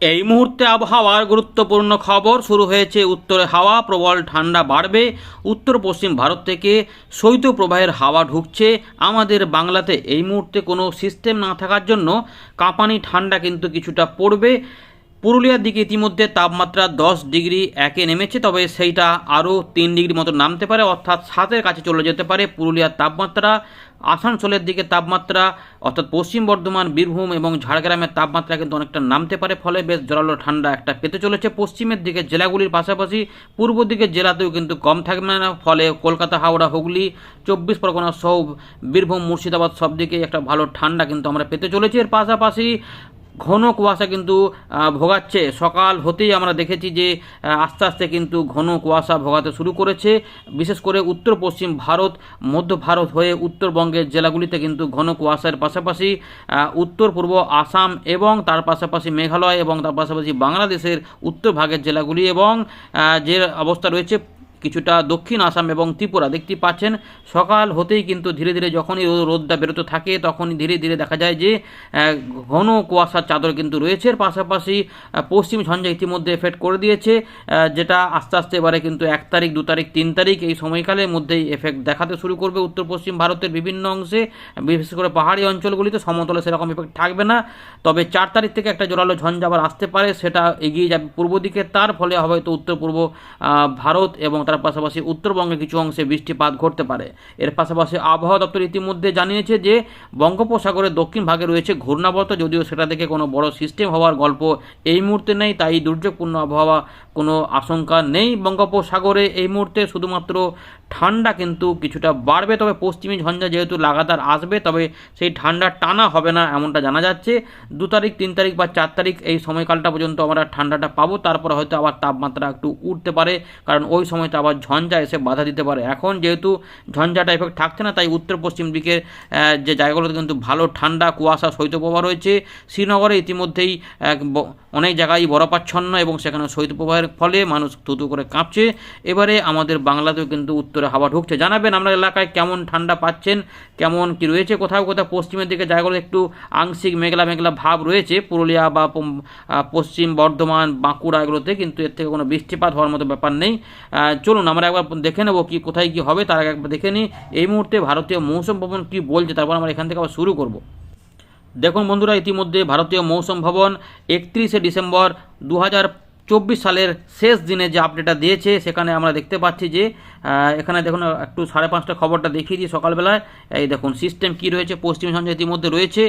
এই মুহূর্তে আবহাওয়ার গুরুত্বপূর্ণ খবর শুরু হয়েছে উত্তরে হাওয়া, প্রবল ঠান্ডা বাড়বে। উত্তর পশ্চিম ভারত থেকে শৈত্যপ্রবাহের হাওয়া ঢুকছে। আমাদের বাংলাতে এই মুহূর্তে কোনো সিস্টেম না থাকার জন্য কাঁপানি, ঠান্ডা কিন্তু কিছুটা পড়বে। পুরুলিয়ার দিকে ইতিমধ্যে তাপমাত্রা দশ ডিগ্রি একে নেমেছে, তবে সেইটা আরও তিন ডিগ্রি মতো নামতে পারে, অর্থাৎ সাতের কাছে চলে যেতে পারে। পুরুলিয়ার তাপমাত্রা, আসানসোলের দিকে তাপমাত্রা, অর্থাৎ পশ্চিম বর্ধমান, বীরভূম এবং ঝাড়গ্রামের তাপমাত্রা কিন্তু অনেকটা নামতে পারে, ফলে বেশ জোরালো ঠান্ডা একটা পেতে চলেছে। পশ্চিমের দিকে জেলাগুলির পাশাপাশি পূর্ব দিকের জেলাতেও কিন্তু কম থাকবে না, ফলে কলকাতা, হাওড়া, হুগলি, চব্বিশ পরগনা সহ বীরভূম, মুর্শিদাবাদ সব দিকে একটা ভালো ঠান্ডা কিন্তু আমরা পেতে চলেছি। এর পাশাপাশি ঘন কুয়াশা কিন্তু ভোগাচ্ছে। সকাল হতেই আমরা দেখেছি যে আস্তে আস্তে কিন্তু ঘন কুয়াশা ভোগাতে শুরু করেছে। বিশেষ করে উত্তর পশ্চিম ভারত, মধ্য ভারত হয়ে উত্তরবঙ্গের জেলাগুলিতে কিন্তু ঘন কুয়াশার পাশাপাশি উত্তর পূর্ব আসাম এবং তার পাশাপাশি মেঘালয় এবং তার পাশাপাশি বাংলাদেশের উত্তর ভাগের জেলাগুলি এবং যে অবস্থা রয়েছে কিছুটা দক্ষিণ আসাম এবং ত্রিপুরা। দেখতে পাচ্ছেন, সকাল হতেই কিন্তু ধীরে ধীরে যখনই রোদটা বেরোতে থাকে, তখনই ধীরে ধীরে দেখা যায় যে ঘন কুয়াশার চাদর কিন্তু রয়েছে। পাশাপাশি পশ্চিম ঝঞ্ঝা ইতিমধ্যে এফেক্ট করে দিয়েছে যেটা আস্তে আস্তে এবারে কিন্তু এক তারিখ, দু তারিখ, তিন তারিখ এই সময়কালের মধ্যেই এফেক্ট দেখাতে শুরু করবে উত্তর পশ্চিম ভারতের বিভিন্ন অংশে। বিশেষ করে পাহাড়ি অঞ্চলগুলিতে সমতলে সেরকম এফেক্ট থাকবে না। তবে চার তারিখ থেকে একটা জোরালো ঝঞ্ঝা আবার আসতে পারে, সেটা এগিয়ে যাবে পূর্ব দিকে। তার ফলে হয়তো উত্তর পূর্ব ভারত এবং তার পাশাপাশি উত্তরবঙ্গে কিছু অংশে বৃষ্টিপাত ঘটতে পারে। এর পাশাপাশি আবহাওয়া দপ্তর ইতিমধ্যে জানিয়েছে যে, বঙ্গোপসাগরের দক্ষিণ ভাগে রয়েছে ঘূর্ণাবর্ত, যদিও সেটা থেকে কোনো বড় সিস্টেম হওয়ার গল্প এই মুহূর্তে নেই, তাই দুর্যোগপূর্ণ আবহাওয়া কোনো আশঙ্কা নেই। বঙ্গোপসাগরে এই মুহূর্তে শুধুমাত্র ঠান্ডা কিন্তু কিছুটা বাড়বে, তবে পশ্চিমী ঝঞ্ঝা যেহেতু লাগাতার আসবে, তবে সেই ঠান্ডা টানা হবে না এমনটা জানা যাচ্ছে। দু তারিখ, তিন তারিখ বা চার তারিখ এই সময়কালটা পর্যন্ত আমরা ঠান্ডাটা পাবো, তারপরে হয়তো আবার তাপমাত্রা একটু উঠতে পারে, কারণ ওই সময়টা আবার ঝঞ্ঝা এসে বাধা দিতে পারে। এখন যেহেতু ঝঞ্ঝাটা এফেক্ট থাকছে না, তাই উত্তর পশ্চিম দিকের যে জায়গাগুলোতে কিন্তু ভালো ঠান্ডা, কুয়াশা, শৈত্যপ্রবাহ রয়েছে, শ্রীনগরে ইতিমধ্যেই অনেক জায়গায় বরফাচ্ছন্ন এবং সেখানে শৈত্যপ্রবাহের ফলে মানুষ থুতু করে কাঁপছে। এবারে আমাদের বাংলাতেও কিন্তু উত্তরে হাওয়া ঢুকছে। জানাবেন আপনার এলাকায় কেমন ঠান্ডা পাচ্ছেন, কেমন কি রয়েছে, কোথাও কোথাও পশ্চিমের দিকে জায়গাগুলো একটু আংশিক মেঘলা মেঘলা ভাব রয়েছে। পুরুলিয়া বা পশ্চিম বর্ধমান, বাঁকুড়া এগুলোতে কিন্তু এর থেকে কোনো বৃষ্টিপাত হওয়ার মতো ব্যাপার নেই। চলুন আমরা একবার দেখে নেব কি কোথায় কি হবে, তার আগে একবার দেখে নিই। এই মুহূর্তে ভারতীয় মৌসুম ভবন কি বলছে, তারপর আমরা এখান থেকে আবার শুরু করব। দেখুন বন্ধুরা ইতিমধ্যে ভারতীয় মৌসুম ভবন একত্রিশে ডিসেম্বর দু হাজার চব্বিশ সালের শেষ দিনে যে আপডেটটা দিয়েছে, সেখানে আমরা দেখতে পাচ্ছি যে এখানে দেখুন, একটু সাড়ে পাঁচটা খবরটা দেখিয়ে দিই সকালবেলায়। এই দেখুন সিস্টেম কি রয়েছে, পশ্চিম সঞ্চয় ইতিমধ্যে রয়েছে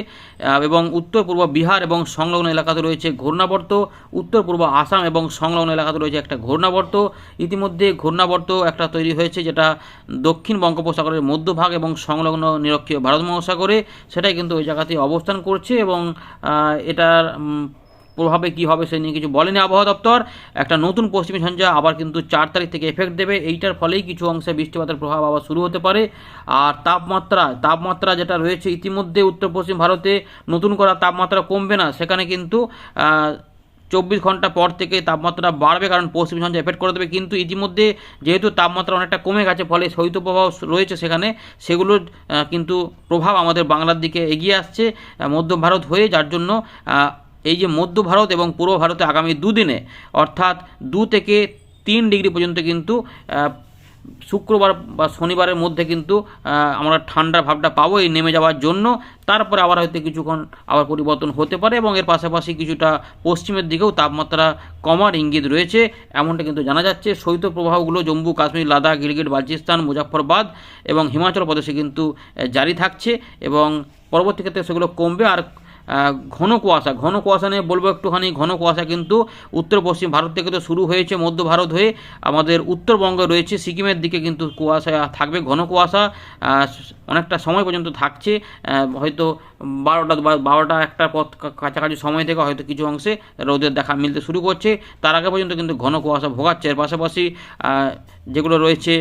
এবং উত্তর পূর্ব বিহার এবং সংলগ্ন এলাকাতে রয়েছে ঘূর্ণাবর্ত, উত্তর পূর্ব আসাম এবং সংলগ্ন এলাকাতে রয়েছে একটা ঘূর্ণাবর্ত। ইতিমধ্যে ঘূর্ণাবর্ত একটা তৈরি হয়েছে, যেটা দক্ষিণ বঙ্গোপসাগরের মধ্যভাগ এবং সংলগ্ন নিরক্ষীয় ভারত মহাসাগরে। সেটাই কিন্তু ওই জায়গাতে অবস্থান করছে এবং এটার প্রভাবে কি হবে সে নিয়ে কিছু বলেনি আবহাওয়া দপ্তর। একটা নতুন পশ্চিমী ঝঞ্ঝা আবার কিন্তু চার তারিখ থেকে এফেক্ট দেবে। এইটার ফলেই কিছু অংশে বৃষ্টিপাতের প্রভাব আবার শুরু হতে পারে। আর তাপমাত্রা তাপমাত্রা যেটা রয়েছে ইতিমধ্যে উত্তর পশ্চিম ভারতে নতুন করা তাপমাত্রা কমবে না। সেখানে কিন্তু চব্বিশ ঘণ্টা পর থেকে তাপমাত্রা বাড়বে কারণ পশ্চিম ঝঞ্ঝা এফেক্ট করে দেবে। কিন্তু ইতিমধ্যে যেহেতু তাপমাত্রা অনেকটা কমে গেছে, ফলে শৈত্যপ্রবাহ রয়েছে সেখানে, সেগুলোর কিন্তু প্রভাব আমাদের বাংলার দিকে এগিয়ে আসছে মধ্য ভারত হয়ে, যার জন্য এই যে মধ্য ভারত এবং পূর্ব ভারতে আগামী দুদিনে, অর্থাৎ দু থেকে তিন ডিগ্রি পর্যন্ত কিন্তু শুক্রবার বা শনিবারের মধ্যে কিন্তু আমরা ঠান্ডার ভাবটা পাবো এই নেমে যাওয়ার জন্য। তারপরে আবার হয়তো কিছুক্ষণ আবার পরিবর্তন হতে পারে এবং এর পাশাপাশি কিছুটা পশ্চিমের দিকেও তাপমাত্রা কমার ইঙ্গিত রয়েছে, এমনটা কিন্তু জানা যাচ্ছে। শৈত্য প্রবাহগুলো জম্মু, কাশ্মীর, লাদাখ গিলগিট বালচিস্তান মুজাফরবাদ এবং হিমাচল প্রদেশে কিন্তু জারি থাকছে এবং পরবর্তী ক্ষেত্রে সেগুলো কমবে। আর ঘন কুয়াশা ঘন কুয়াশা নিয়ে বলব একটুখানি, ঘন কুয়াশা কিন্তু উত্তর পশ্চিম ভারত থেকে তো শুরু হয়েছে, মধ্য ভারত হয়ে আমাদের উত্তরবঙ্গে রয়েছে, সিকিমের দিকে কিন্তু কুয়াশা থাকবে, ঘন কুয়াশা অনেকটা সময় পর্যন্ত থাকছে হয়তো বারোটা বারোটা একটা পথ কাছাকাছি সময় থেকে হয়তো কিছু অংশে রোদের দেখা মিলতে শুরু করছে, তার আগে পর্যন্ত কিন্তু ঘন কুয়াশা ভোগাচ্ছে, এর পাশাপাশি যেগুলো রয়েছে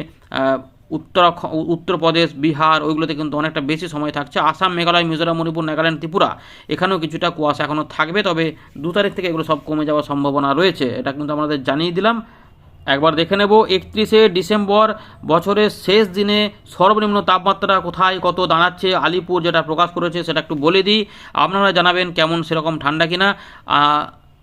উত্তরাখ- উত্তরপ্রদেশ, বিহার, ওইগুলোতে কিন্তু অনেকটা বেশি সময় থাকছে। আসাম, মেঘালয়, মিজোরাম, মণিপুর, নাগাল্যান্ড, ত্রিপুরা, এখানেও কিছুটা কুয়াশা এখনও থাকবে, তবে দু তারিখ থেকে এগুলো সব কমে যাওয়ার সম্ভাবনা রয়েছে। এটা কিন্তু আমাদের জানিয়ে দিলাম। একবার দেখে নেব, একত্রিশে ডিসেম্বর, বছরের শেষ দিনে সর্বনিম্ন তাপমাত্রা কোথায়, কত দাঁড়াচ্ছে, আলিপুর যেটা প্রকাশ করেছে সেটা একটু বলে দিই। আপনারা জানাবেন কেমন, সেরকম ঠান্ডা কিনা।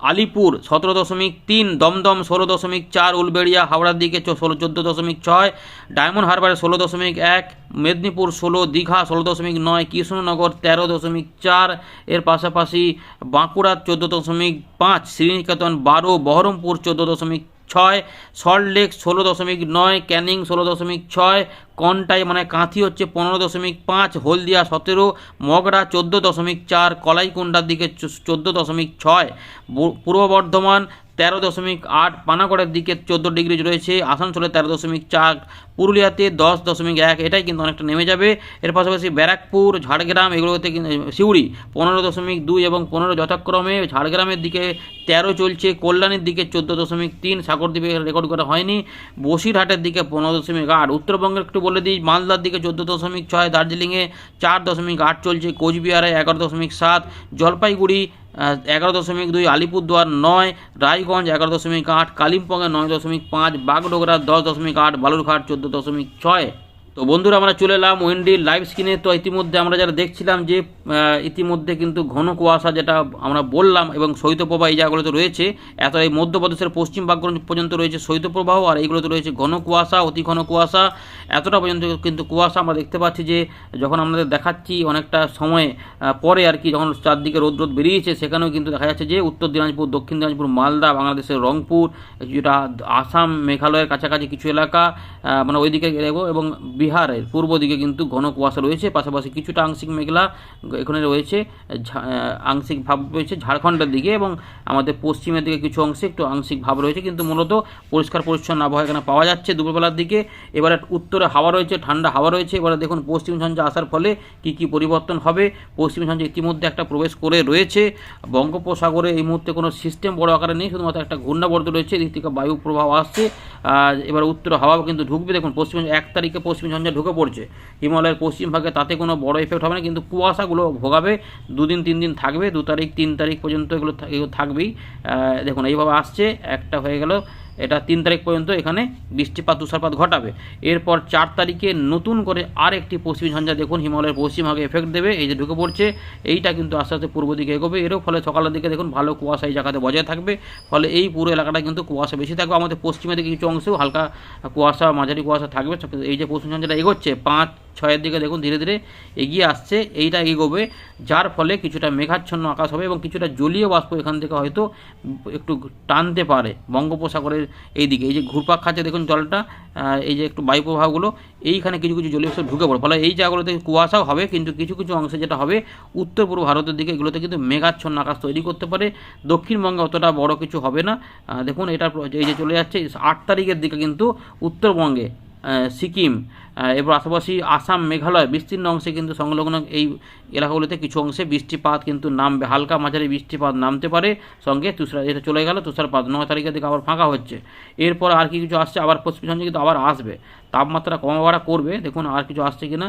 আলিপুর সতেরো দশমিক তিন, দমদম ষোলো দশমিক চার, উলবেড়িয়া হাওড়ার দিকে ষোলো, চোদ্দ দশমিক ছয়, ডায়মন্ড হারবারে ষোলো দশমিক এক, মেদিনীপুর ষোলো, দীঘা ষোলো দশমিক নয়, কৃষ্ণনগর তেরো দশমিক চার, এর পাশাপাশি বাঁকুড়া চোদ্দ দশমিক পাঁচ, শ্রীনিকেতন বারো, বহরমপুর চোদ্দ দশমিক ছয় সল্টলেক ষোলো দশমিক নয়, ক্যানিং ষোলো দশমিক ছয়, কনটাই মানে কাঁথি হচ্ছে পনেরো দশমিক পাঁচ, হলদিয়া সতেরো, মগরা চোদ্দ দশমিক চার কলাইকুণ্ডার দিকে চোদ্দ দশমিক ছয়। পূর্ব বর্ধমান তেরো দশমিক আট, পানাগড়ের দিকে চোদ্দ ডিগ্রি রয়েছে, আসানসোলে তেরো দশমিক চার, পুরুলিয়াতে দশ দশমিক এক, এটাই কিন্তু অনেকটা নেমে যাবে। এর পাশাপাশি ব্যারাকপুর, ঝাড়গ্রাম, এগুলোতে সিউড়ি পনেরো দশমিক দুই এবং পনেরো যথাক্রমে ঝাড়গ্রামের দিকে তেরো চলছে, কল্যাণীর দিকে চোদ্দ দশমিক তিন, সাগরদ্বীপে রেকর্ড করা হয়নি। বসিরহাটের দিকে পনেরো দশমিক আট, উত্তরবঙ্গের একটু বলে দিই, মালদার দিকে চোদ্দ দশমিক ছয়, দার্জিলিংয়ে চার দশমিক আট চলছে, কোচবিহারে এগারো দশমিক সাত, জলপাইগুড়ি এগারো দশমিক দুই, আলিপুরদুয়ার নয়, রায়গঞ্জ এগারো দশমিক আট কালিম্পংয়ে নয় দশমিক পাঁচ, বাগডোগরা দশ দশমিক আট, বালুরঘাট চোদ্দ দশমিক ছয়। তো বন্ধুরা, আমরা চলে এলাম উইন্ডির লাইভ স্ক্রিনে। তো ইতিমধ্যে আমরা যারা দেখছিলাম যে ইতিমধ্যে কিন্তু ঘন কুয়াশা যেটা আমরা বললাম এবং শৈত্যপ্রবাহ এই জায়গাগুলোতে রয়েছে এত এই মধ্যপ্রদেশের পশ্চিম ভাগ পর্যন্ত রয়েছে শৈত্যপ্রবাহ আর এইগুলোতে রয়েছে ঘন কুয়াশা, অতি ঘন কুয়াশা। এতটা পর্যন্ত কিন্তু কুয়াশা আমরা দেখতে পাচ্ছি যে, যখন আমাদের দেখাচ্ছি অনেকটা সময় পরে আর কি যখন চারদিকে রোদ রোদ বেরিয়েছে, সেখানেও কিন্তু দেখা যাচ্ছে যে, উত্তর দিনাজপুর, দক্ষিণ দিনাজপুর, মালদা, বাংলাদেশের রংপুর, যেটা আসাম, মেঘালয়ের কাছাকাছি কিছু এলাকা মানে ওইদিকে এবং বিহারের পূর্ব দিকে কিন্তু ঘন কুয়াশা রয়েছে, পাশাপাশি কিছুটা আংশিক মেঘলা এখানে রয়েছে আংশিক ভাব রয়েছে ঝাড়খণ্ডের দিকে এবং আমাদের পশ্চিমের দিকে কিছু অংশে একটু আংশিক ভাব রয়েছে, কিন্তু মূলত পরিষ্কার পরিচ্ছন্ন আবহাওয়া এখানে পাওয়া যাচ্ছে দুপুরবেলার দিকে। এবারে উত্তরে হাওয়া রয়েছে, ঠান্ডা হাওয়া রয়েছে, এবারে দেখুন পশ্চিম ঝঞ্ঝা আসার ফলে কি কি পরিবর্তন হবে? পশ্চিম ঝঞ্ঝা ইতিমধ্যে একটা প্রবেশ করে রয়েছে। বঙ্গোপসাগরে এই মুহূর্তে কোনো সিস্টেম বড় আকারে নেই, শুধুমাত্র একটা ঘূর্ণাবর্ত রয়েছে, এদিক থেকে বায়ু প্রভাব আসছে। এবার উত্তর হাওয়াও কিন্তু ঢুকবে। দেখুন, পশ্চিম এক তারিখে পশ্চিম ঝঞ্ঝা ঢুকে পড়ছে। হিমালয়ের পশ্চিম ভাগে তাতে কোনো বড় এফেক্ট হবে না, কিন্তু কুয়াশাগুলো ভোগাবে। দুদিন, তিন দিন থাকবে, দু তারিখ, তিন তারিখ পর্যন্ত এগুলো থাকবেই। দেখুন, এইভাবে আসছে। একটা হয়ে গেল এটা তিন তারিখ পর্যন্ত এখানে বৃষ্টিপাত, তুষারপাত ঘটাবে। এরপর চার তারিখে নতুন করে আর একটি পশ্চিম ঝঞ্ঝা দেখুন, হিমালয়ের পশ্চিম ভাগে এফেক্ট দেবে, এই যে ঢুকে পড়ছে, এইটা কিন্তু আস্তে আস্তে পূর্ব দিকে এগোবে। এরও ফলে সকালের দিকে দেখুন ভালো কুয়াশা এই জায়গাতে বজায় থাকবে, ফলে এই পুরো এলাকাটা কিন্তু কুয়াশা বেশি থাকবে। আমাদের পশ্চিমের দিকে কিছু অংশেও হালকা কুয়াশা, মাঝারি কুয়াশা থাকবে। এই যে পশ্চিম ঝঞ্ঝাটা এগোচ্ছে, পাঁচ ছয়ের দিকে দেখুন ধীরে ধীরে এগিয়ে আসছে, এইটা এগোবে, যার ফলে কিছুটা মেঘাচ্ছন্ন আকাশ হবে এবং কিছুটা জলীয় বাষ্প এখান থেকে হয়তো একটু টানতে পারে বঙ্গোপসাগরের এই দিকে এই যে ঘুরপাক খাচ্ছে দেখুন জলটা এই যে একটু বায়ু প্রবাহগুলো, এইখানে কিছু কিছু জলীয় বাষ্প ঢুকে পড়ে। ফলে এই জায়গাগুলোতে কুয়াশাও হবে, কিন্তু কিছু কিছু অংশে যেটা হবে উত্তর পূর্ব ভারতের দিকে এগুলোতে কিন্তু মেঘাচ্ছন্ন আকাশ তৈরি করতে পারে। দক্ষিণবঙ্গে অতটা বড় কিছু হবে না। দেখুন এটা এই যে চলে যাচ্ছে, আট তারিখের দিকে কিন্তু উত্তরবঙ্গে সিকিম এবার আশেপাশি আসাম, মেঘালয় বিস্তীর্ণ অংশে কিন্তু সংলগ্ন এই এলাকাগুলিতে কিছু অংশে বৃষ্টিপাত কিন্তু নামবে। হালকা মাঝারি বৃষ্টিপাত নামতে পারে। সঙ্গে তুষার এটা চলে গেল। তুষারপাত নয় তারিখের দিকে আবার ফাঁকা হচ্ছে। এরপর আর কি কিছু আসছে? আবার পশ্চিম কিন্তু আবার আসবে। তাপমাত্রা কমা বাড়া করবে। দেখুন আর কিছু আসছে কিনা।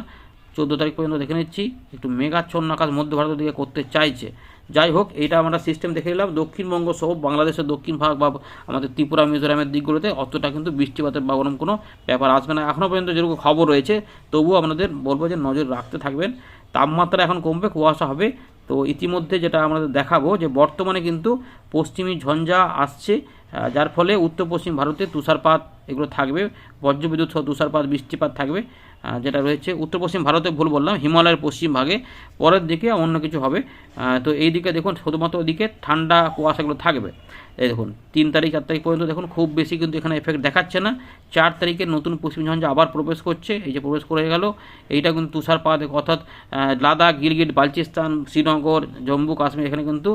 চোদ্দ তারিখ পর্যন্ত দেখে নিচ্ছি। একটু মেঘাচ্ছন্ন আকাশ মধ্য ভারতের দিকে করতে চাইছে। যাই হোক এইটা আমরা সিস্টেম দেখে নিলাম। দক্ষিণবঙ্গ সহ বাংলাদেশের দক্ষিণ ভাগ বা আমাদের ত্রিপুরা, মিজোরামের দিকগুলোতে অতটা কিন্তু বৃষ্টিপাতের বা ওরকম কোনো ব্যাপার আসবে না। এখনও পর্যন্ত যেরকম খবর রয়েছে, তবুও আপনাদের বলব যে নজর রাখতে থাকবেন। তাপমাত্রা এখন কমবে, কুয়াশা হবে। তো ইতিমধ্যে যেটা আমাদের দেখাবো যে বর্তমানে কিন্তু পশ্চিমী ঝঞ্ঝা আসছে যার ফলে উত্তর পশ্চিম ভারতে তুষারপাত এগুলো থাকবে, বজ্রবিদ্যুৎ সহ তুষারপাত, বৃষ্টিপাত থাকবে। যেটা রয়েছে, উত্তর পশ্চিম ভারতে ভুল বললাম, হিমালয়ের পশ্চিম ভাগে, পরের দিকে অন্য কিছু হবে। তো এই দিকে দেখুন, শুধুমাত্র ওদিকে ঠান্ডা কুয়াশাগুলো থাকবে। এই দেখুন, তিন তারিখ, চার তারিখ পর্যন্ত দেখুন, খুব বেশি কিন্তু এখানে এফেক্ট দেখাচ্ছে না। চার তারিখে নতুন পশ্চিম ঝঞ্ঝা আবার প্রবেশ করছে, এই যে প্রবেশ করে গেল। এইটা কিন্তু তুষারপাত, অর্থাৎ লাদাখ, গিলগিট, বালচিস্তান, শ্রীনগর, জম্মু, কাশ্মীর, এখানে কিন্তু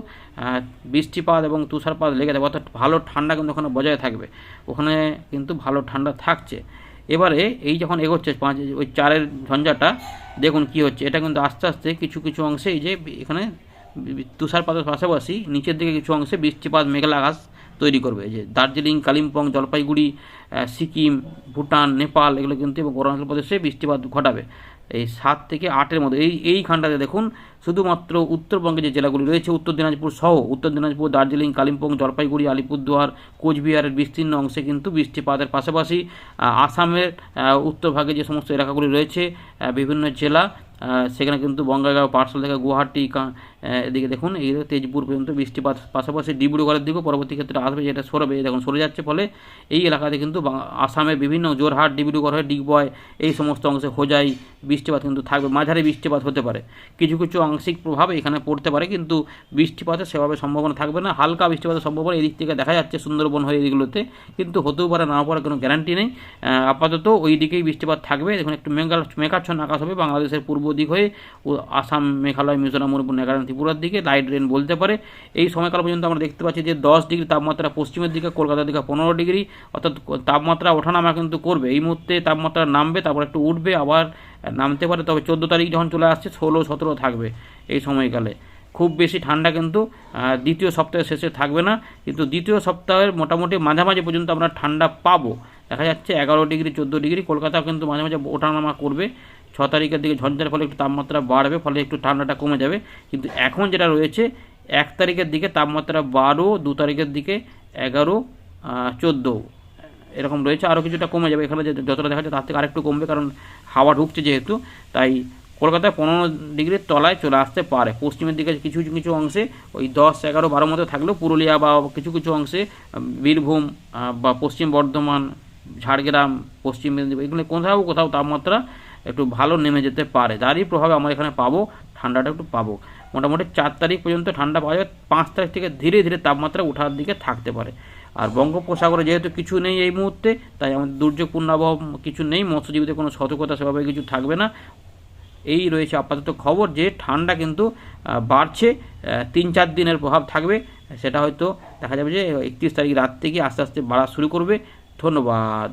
বৃষ্টিপাত এবং তুষারপাত লেগে থাকবে, অর্থাৎ ভালো ঠান্ডা কিন্তু ওখানে বজায় থাকবে। ওখানে কিন্তু ভালো ঠান্ডা থাকছে। এবারে এই যখন এগোচ্ছে পাঁচ, ওই চারের ঝঞ্ঝাটা, দেখুন কি হচ্ছে। এটা কিন্তু আস্তে আস্তে কিছু কিছু অংশে এই যে এখানে তুষারপাতের পাশাপাশি নিচের দিকে কিছু অংশে বৃষ্টিপাত, মেঘলা আকাশ তৈরি করবে। যে দার্জিলিং, কালিম্পং, জলপাইগুড়ি সিকিম, ভুটান, নেপাল, এগুলো কিন্তু এবং অরুণাচল প্রদেশে বৃষ্টিপাত ঘটাবে। এই সাত থেকে আটের মধ্যে এই, এইখানটাতে দেখুন, শুধুমাত্র উত্তরবঙ্গে যে জেলাগুলি রয়েছে, উত্তর দিনাজপুর সহ উত্তর দিনাজপুর, দার্জিলিং, কালিম্পং, জলপাইগুড়ি, আলিপুরদুয়ার, কোচবিহারের বিস্তীর্ণ অংশে কিন্তু বৃষ্টিপাতের পাশাপাশি আসামের উত্তরভাগে যে সমস্ত এলাকাগুলি রয়েছে বিভিন্ন জেলা সেখানে কিন্তু বঙ্গাইগাঁও পার্সল থেকে গুয়াহাটি এদিকে দেখুন, এই তেজপুর পর্যন্ত বৃষ্টিপাত পাশাপাশি ডিব্রুগড়ের দিকেও পরবর্তী ক্ষেত্রে আসবে যেটা সরবে। দেখুন, সরে যাচ্ছে ফলে এই এলাকাতে কিন্তু আসামের বিভিন্ন জোরহাট, ডিব্রুগড় হয়ে ডিগবয় এই সমস্ত অংশে হোজাই বৃষ্টিপাত কিন্তু থাকবে। মাঝারি বৃষ্টিপাত হতে পারে। কিছু কিছু আংশিক প্রভাব এখানে পড়তে পারে, কিন্তু বৃষ্টিপাতের সেভাবে সম্ভাবনা থাকবে না। হালকা বৃষ্টিপাতের সম্ভাবনা এদিক থেকে দেখা যাচ্ছে সুন্দরবন হয়ে এদিকগুলোতে, কিন্তু হতেও পারে, না পারে, কোনো গ্যারান্টি নেই। আপাতত ওই দিকেই বৃষ্টিপাত থাকবে। দেখুন, একটু মেঘাচ্ছন্ন আকাশ হবে বাংলাদেশের পূর্ব দিক হয়ে আসাম, মেঘালয়, মিজোরাম, মণিপুর, নাগাল্যান্ড ত্রিপুরার দিকে লাইট রেন বলতে পারে। এই সময়কাল পর্যন্ত আমরা দেখতে পাচ্ছি যে দশ ডিগ্রি তাপমাত্রা পশ্চিমের দিকে, কলকাতার দিকে পনেরো ডিগ্রি, অর্থাৎ তাপমাত্রা ওঠানামা কিন্তু করবে। এই মুহূর্তে তাপমাত্রা নামবে, তারপর একটু উঠবে, আবার নামতে পারে। তবে চোদ্দ তারিখ যখন চলে আসছে, ষোলো, সতেরো থাকবে এই সময়কালে। খুব বেশি ঠান্ডা কিন্তু দ্বিতীয় সপ্তাহের শেষে থাকবে না। কিন্তু দ্বিতীয় সপ্তাহের মোটামুটি মাঝামাঝি পর্যন্ত আমরা ঠান্ডা পাবো। দেখা যাচ্ছে এগারো ডিগ্রি, চোদ্দ ডিগ্রি, কলকাতাও কিন্তু মাঝে মাঝে ওঠানামা করবে। ছ তারিখের দিকে ঝঞ্ঝার ফলে একটু তাপমাত্রা বাড়বে, ফলে একটু ঠান্ডাটা কমে যাবে। কিন্তু এখন যেটা রয়েছে, এক তারিখের দিকে তাপমাত্রা বারো, দু তারিখের দিকে এগারো চোদ্দ, এরকম রয়েছে। আরও কিছুটা কমে যাবে। এখানে যে- যতটা দেখা যাচ্ছে তার থেকে আরেকটু কমবে, কারণ হাওয়া ঢুকছে যেহেতু। তাই কলকাতায় পনেরো ডিগ্রির তলায় চলে আসতে পারে। পশ্চিমের দিকে কিছু কিছু অংশে ওই দশ, এগারো, বারো মধ্যে থাকলেও পুরুলিয়া বা কিছু কিছু অংশে বীরভূম বা পশ্চিম বর্ধমান, ঝাড়গ্রাম, পশ্চিম মেদিনীপুর, এগুলো কোথাও কোথাও তাপমাত্রা একটু ভালো নেমে যেতে পারে। যারই প্রভাবে আমরা এখানে পাবো, ঠান্ডাটা একটু পাবো। মোটামুটি চার তারিখ পর্যন্ত ঠান্ডা পাওয়া যাবে, পাঁচ তারিখ থেকে ধীরে ধীরে তাপমাত্রা ওঠার দিকে থাকতে পারে। আর বঙ্গোপসাগরে যেহেতু কিছু নেই এই মুহূর্তে, তাই আমাদের দুর্যোগপূর্ণ আবহাওয়া কিছু নেই, মৎস্যজীবীদের কোনো সতর্কতা সেভাবে কিছু থাকবে না। এই রয়েছে আপাতত খবর যে ঠান্ডা কিন্তু বাড়ছে তিন চার দিনের প্রভাব থাকবে। সেটা হয়তো দেখা যাবে যে একত্রিশ তারিখ রাত থেকে আস্তে আস্তে বাড়া শুরু করবে। ধন্যবাদ।